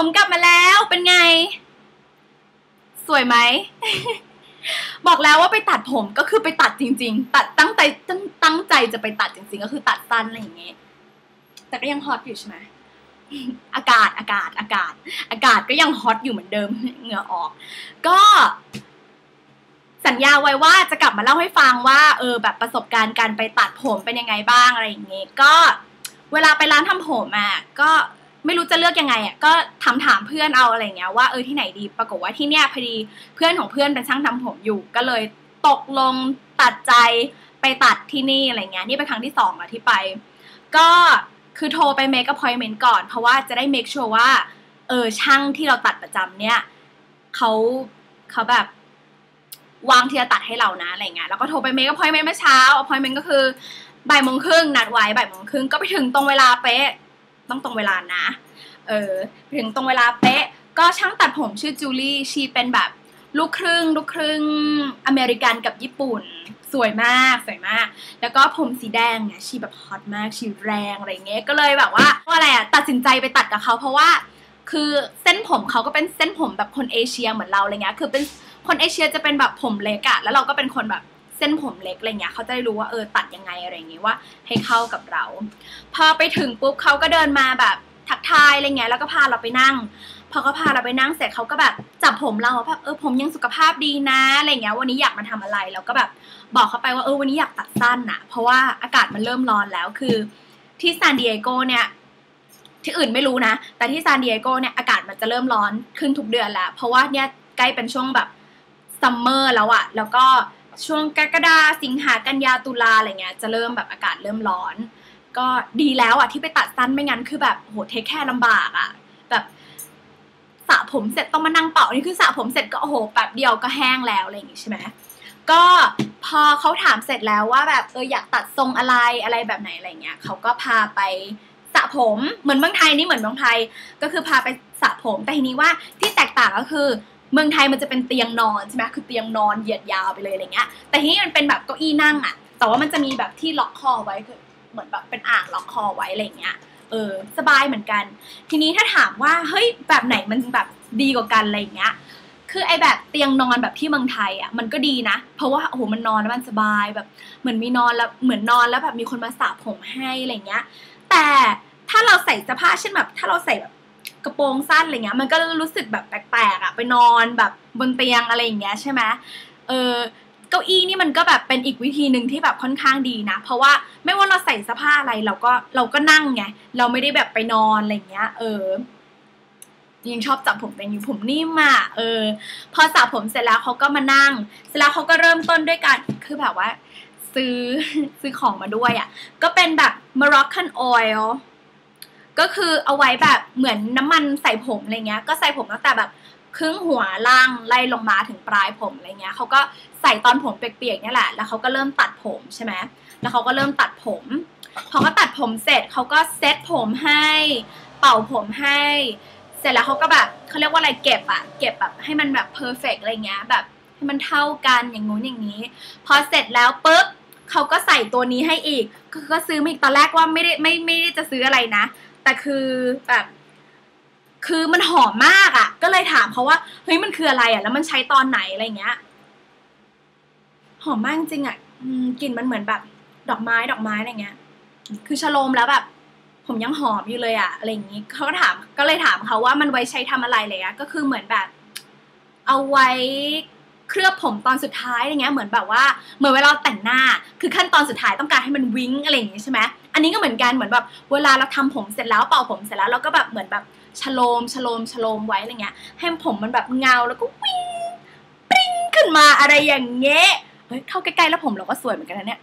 ผมกลับมาแล้วเป็นไง สวยไหม บอกแล้วว่าไปตัดผมก็คือไปตัดจริง ๆ ตัดตั้งใจตั้งตั้งใจจะไปตัดจริง ๆ ก็คือตัดสั้นอะไรอย่างเงี้ยแต่ก็ยังฮอตอยู่ใช่ไหมอากาศอากาศอากาศ อากาศก็ยังฮอตอยู่เหมือนเดิมเหงื่อออก ก็สัญญาไว้ว่าจะกลับมาเล่าให้ฟังว่าเออแบบประสบการณ์การไปตัดผมเป็นยังไงบ้างอะไรอย่างเงี้ยก็เวลาไปร้านทำผมอะก็ ไม่รู้จะเลือกยังไงอะก็ถามถามเพื่อนเอาอะไรเงี้ยว่าเออที่ไหนดีปรากฏว่าที่เนี้ยพอดีเพื่อนของเพื่อนเป็นช่างทำผมอยู่ ก็เลยตกลงตัดใจไปตัดที่นี่อะไรเงี้ยนี่เป็นครั้งที่สองอะที่ไป ก็คือโทรไป make appointment ก่อน เพราะว่าจะได้ make sure ว่าเออช่างที่เราตัดประจำเนี่ยเขาเขาแบบวางที่จะตัดให้เรานะอะไรเงี้ยแล้วก็โทรไป make appointment เมื่อเช้า appointment ก็คือบ่ายโมงครึ่งนัดไว้บ่ายโมงครึ่งก็ไปถึงตรงเวลาเป๊ะ ต้องตรงเวลานะ เออถึงตรงเวลาเป๊ะ ก็ช่างตัดผมชื่อจูลี่ชีเป็นแบบลูกครึ่ง ลูกครึ่งอเมริกันกับญี่ปุ่น สวยมากสวยมาก แล้วก็ผมสีแดงเนี่ยชีแบบฮอตมากชีแรงอะไรเงี้ยก็เลยแบบว่าว่าอะไรอะตัดสินใจไปตัดกับเขาเพราะว่า คือเส้นผมเขาก็เป็นเส้นผมแบบคนเอเชียเหมือนเราอะไรเงี้ยคือเป็นคนเอเชียจะเป็นแบบผมเล็กอะแล้วเราก็เป็นคนแบบ เส้นผมเล็กอะไรเงี้ยเขาจะได้รู้ว่าเออตัดยังไงอะไรเงี้ยว่า ให้เข้ากับเรา พอไปถึงปุ๊บเขาก็เดินมาแบบทักทายอะไรเงี้ยแล้วก็พาเราไปนั่ง พอเขาพาเราไปนั่งเสร็จเขาก็แบบจับผมเราแบบเออผมยังสุขภาพดีนะอะไรเงี้ยวันนี้อยากมาทำอะไรเราก็แบบบอกเขาไปว่าเออวันนี้อยากตัดสั้นอะเพราะว่าอากาศมันเริ่มร้อนแล้วคือ ที่ซานดิเอโกเนี่ยที่อื่นไม่รู้นะ แต่ที่ซานดิเอโกเนี่ยอากาศมันจะเริ่มร้อนขึ้นทุกเดือนแล้ว เพราะว่าเนี่ยใกล้เป็นช่วงแบบซัมเมอร์แล้วอะแล้วก็ ช่วงกรกฎาสิงหากันยาตุลาอะไรเงี้ยจะเริ่มแบบอากาศเริ่มร้อน ก็ดีแล้วอะที่ไปตัดสั้นไม่งั้นคือแบบโหเทคแค่ลำบากอะ แบบสระผมเสร็จต้องมานั่งเป่านี่คือสระผมเสร็จก็โอ้โหแป๊บเดียวก็แห้งแล้วอะไรอย่างงี้ใช่ไหมก็พอเขาถามเสร็จแล้วว่าแบบเอออยากตัดทรงอะไรอะไรแบบไหนอะไรเงี้ยเขาก็พาไปสระผมเหมือนเมืองไทยนี่เหมือนเมืองไทยก็คือพาไปสระผมแต่ทีนี้ว่าที่แตกต่างก็คือ เมืองไทยมันจะเป็นเตียงนอนใช่ไหมคือเตียงนอนเหยียดยาวไปเลยอะไรเงี้ย แต่ที่นี่มันเป็นแบบเก้าอี้นั่งอะแต่ว่ามันจะมีแบบที่ล็อกคอไว้คือเหมือนแบบเป็นอ่างล็อกคอไว้อะไรเงี้ย เออ สบายเหมือนกัน ทีนี้ถ้าถามว่าเฮ้ยแบบไหนมันแบบดีกว่ากันอะไรเงี้ย คือไอแบบเตียงนอนแบบที่เมืองไทยอะมันก็ดีนะ เพราะว่าโอ้โหมันนอนแล้วมันสบายแบบ เหมือนมีนอนแล้วเหมือนนอนแล้วแบบมีคนมาสระผมให้อะไรเงี้ย แต่ถ้าเราใส่เสื้อผ้าเช่นแบบ ถ้าเราใส่แบบ กระโปรงสั้นอะไรเงี้ย มันก็รู้สึกแบบแปลกๆอะไปนอนแบบบนเตียงอะไรอย่างเงี้ยใช่ไหมเออเก้าอี้นี่มันก็แบบเป็นอีกวิธีหนึ่งที่แบบค่อนข้างดีนะ เพราะว่าไม่ว่าเราใส่เสื้อผ้าอะไรเราก็เราก็นั่งไงเราไม่ได้แบบไปนอนอะไรเงี้ย เออยังชอบจับผมเป็นอยู่ผมนิ่มอะเออ พอสระผมเสร็จแล้วเขาก็มานั่ง เสร็จแล้วเขาก็เริ่มต้นด้วยการคือแบบว่า ซื้อซื้อของมาด้วยอะ ก็เป็นแบบ Moroccan oil ก็คือเอาไว้แบบเหมือนน้ำมันใส่ผมอะไรเงี้ย ก็ใส่ผมตั้งแต่แบบครึ่งหัวล่างไล่ลงมาถึงปลายผมอะไรเงี้ยเขาก็ใส่ตอนผมเปียกๆนี่แหละ แล้วเขาก็เริ่มตัดผมใช่ไหมแล้วเขาก็เริ่มตัดผม พอเขาตัดผมเสร็จเขาก็เซ็ตผมให้ เป่าผมให้ เสร็จแล้วเขาก็แบบเขาเรียกว่าอะไรเก็บอะเก็บแบบให้มันแบบเพอร์เฟกอะไรเงี้ยแบบให้มันเท่ากันอย่างงู้นอย่างนี้ พอเสร็จแล้วปุ๊บเขาก็ใส่ตัวนี้ให้อีก ก็ซื้อมาอีกตอนแรกว่าไม่ได้ไม่ไม่ได้จะซื้ออะไรนะ แต่คือแบบคือมันหอมมากอะ่ะ ก็เลยถามเขาว่าเฮ้ยมันคืออะไรอะ่ะ แล้วมันใช้ตอนไหนอะไรเงี้ย หอมมากจริงอะ่ะกลิ่นมันเหมือนแบบ ดอกไม้ดอกไม้อะไรเงี้ย คือชโลมแล้วแบบ ผมยังหอมอยู่เลยอะอะไรอย่างนี้เขาก็ถามก็เลยถามเขาว่ามันไว้ใช้ทำอะไรเลยอะก็คือเหมือนแบบ เอาไว้เคลือบผมตอนสุดท้ายอะไรเงี้ยเหมือนแบบว่าเหมือนเวลาแต่งหน้า คือขั้นตอนสุดท้ายต้องการให้มันวิ้งอะไรอย่างงี้ใช่ไหม อันนี้ก็เหมือนกันเหมือนแบบเวลาเราทำผมเสร็จแล้วเป่าผมเสร็จแล้วเราก็แบบเหมือนแบบชโลมชโลมชโลมไว้อะไรเงี้ย ให้ผมมันแบบเงาแล้วก็วิ้งปิ้งขึ้นมาอะไรอย่างเงี้ยเฮ้ยเข้าใกล้ๆแล้วผมเราก็สวยเหมือนกันนะเนี่ย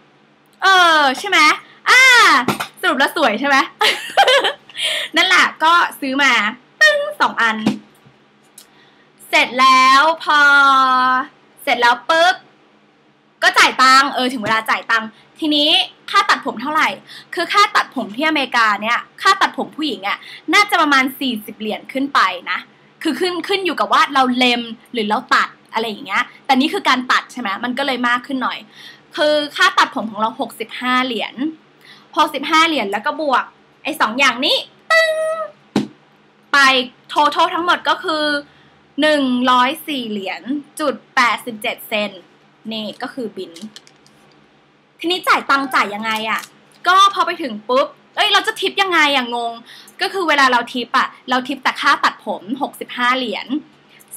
เออใช่ไหมอ่าสรุปแล้วสวยใช่ไหมนั่นแหละก็ซื้อมาตึ้งสองอัน เสร็จแล้วพอ เสร็จแล้วปุ๊บ ก็จ่ายตังค์เออถึงเวลาจ่ายตังค์ทีนี้ค่าตัดผมเท่าไหร่ คือค่าตัดผมที่อเมริกาเนี่ยค่าตัดผมผู้หญิงอะ่ะน่าจะประมาณ 40 เหรียญขึ้นไปนะคือขึ้นขึ้นอยู่กับว่าเราเล็มหรือเราตัดอะไรอย่างเงี้ย แต่นี่คือการตัดใช่ไหมมันก็เลยมากขึ้นหน่อย คือค่าตัดผมของเรา 65 เหรียญ65 เหรียญแล้วก็บวกไอ้สองอย่างนี้ตึ้งไป total ทั้งหมดก็คือ 104 เหรียญจุด87 เซน นี่ก็คือบิน ทีนี้จ่ายตังจ่ายยังไงอะ่ะ ก็พอไปถึงปุ๊บเอ้ยเราจะทิปยังไงอะงง ก็คือเวลาเราทิปอะเราทิปแต่ค่าตัดผม 65 เหรียญ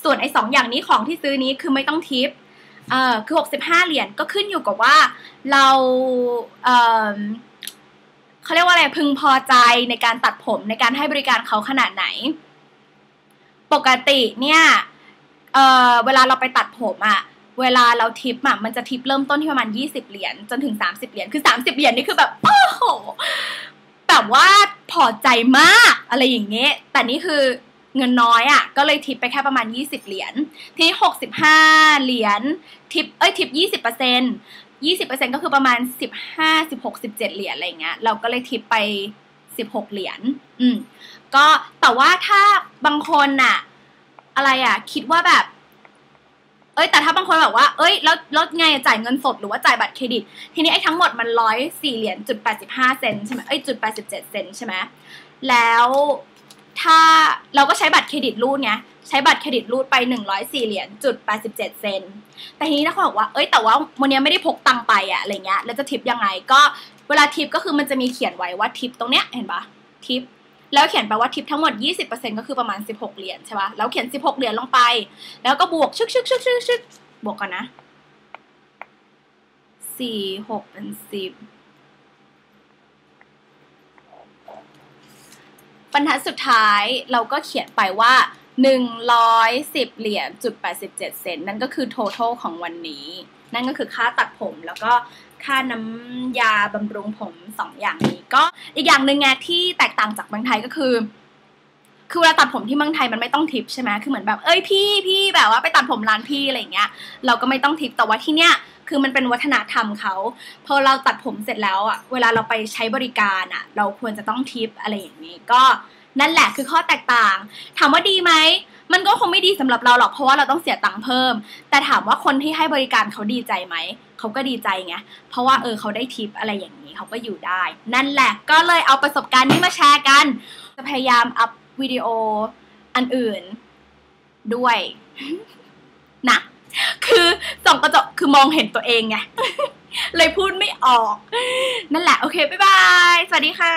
ส่วนไอ้สองอย่างนี้ของที่ซื้อนี้คือไม่ต้องทิปเอ่อคือ 65 เหรียญก็ขึ้นอยู่กับว่าเราเอ่อเขาเรียกว่าอะไรพึงพอใจในการตัดผมในการให้บริการเขาขนาดไหน ปกติเนี่ยเอ่อเวลาเราไปตัดผมอะ เวลาเราทิปอะมันจะทิปเริ่มต้นที่ประมาณ 20 เหรียญจนถึง 30 เหรียญคือ 30 เหรียญนี่คือแบบโอ้โหแบบว่าพอใจมากอะไรอย่างเงี้ยแต่นี่คือเงินน้อยอะ่ะก็เลยทิปไปแค่ประมาณ 20 เหรียญทีนี้65 เหรียญทิปเอ้ยทิป 20เปอร์เซนต์20%ก็คือประมาณ 15 16 17 เหรียญอะไรเงี้ยเราก็เลยทิปไป 16 เหรียญอืมก็แต่ว่าถ้าบางคนน่ะอะไรอะคิดว่าแบบ เอ้ยแต่ถ้าบางคนแบบว่าเอ้ยแล้วล้วไงจ่ายเงินสดหรือว่าจ่ายบัตรเครดิต ทีนี้ไอ้ทั้งหมดมันร้อยสี่เหรียญจุดแปดสิบห้าเซนใช่ไหมเอ้ยจุดแปดสิบเจ็ดเซนใช่ไหมแล้วถ้าเราก็ใช้บัตรเครดิตรูดไงใช้บัตรเครดิตรูดไปหนึ่งร้อยสี่เหรียญจุดแปดสิบเจ็ดเซนแต่ทีนี้ถ้าเขาบอกว่าเอ้ยแต่ว่าวันนี้ไม่ได้พกตังไปอะอะไรเงี้ยแล้วจะทิปยังไงก็เวลาทิปก็คือมันจะมีเขียนไว้ว่าทิปตรงเนี้ยเห็นปะทิป แล้วเขียนไปว่าทิปทั้งหมด 20%ก็คือประมาณ 16 เหรียญใช่ปะแล้วเขียน 16 เหรียญลงไป แล้วก็บวกชึกชึกชึกชึกชึกบวกกันนะสี่หกเป็นสิบบรรทัดสุดท้ายเราก็เขียนไปว่า 110 เหรียญจุด87 เซนนั่นก็คือ total ของวันนี้ นั่นก็คือค่าตัดผมแล้วก็ ค่าน้ำยาบำรุงผมสองอย่างนี้ ก็อีกอย่างหนึ่งไงที่แตกต่างจากเมืองไทยก็คือ คือเวลาตัดผมที่เมืองไทยมันไม่ต้องทิปใช่ไหมคือเหมือนแบบเอ้ยพี่พี่แบบว่าไปตัดผมร้านพี่อะไรอย่างเงี้ย เราก็ไม่ต้องทิปแต่ว่าที่เนี้ยคือมันเป็นวัฒนธรรมเขาพอเราตัดผมเสร็จแล้วอะเวลาเราไปใช้บริการอะ เราควรจะต้องทิปอะไรอย่างนี้ ก็นั่นแหละคือข้อแตกต่าง ถามว่าดีไหม มันก็คงไม่ดีสำหรับเราหรอกเพราะว่าเราต้องเสียตังค์เพิ่ม แต่ถามว่าคนที่ให้บริการเขาดีใจไหมเขาก็ดีใจไงเพราะว่าเออเขาได้ทิปอะไรอย่างนี้เขาก็อยู่ได้ นั่นแหละก็เลยเอาประสบการณ์นี้มาแชร์กัน จะพยายามอัพวิดีโออันอื่นด้วยนะคือส่องกระจกคือมองเห็นตัวเองไงเลยพูดไม่ออก นั่นแหละ โอเค บ๊ายบาย สวัสดีค่ะ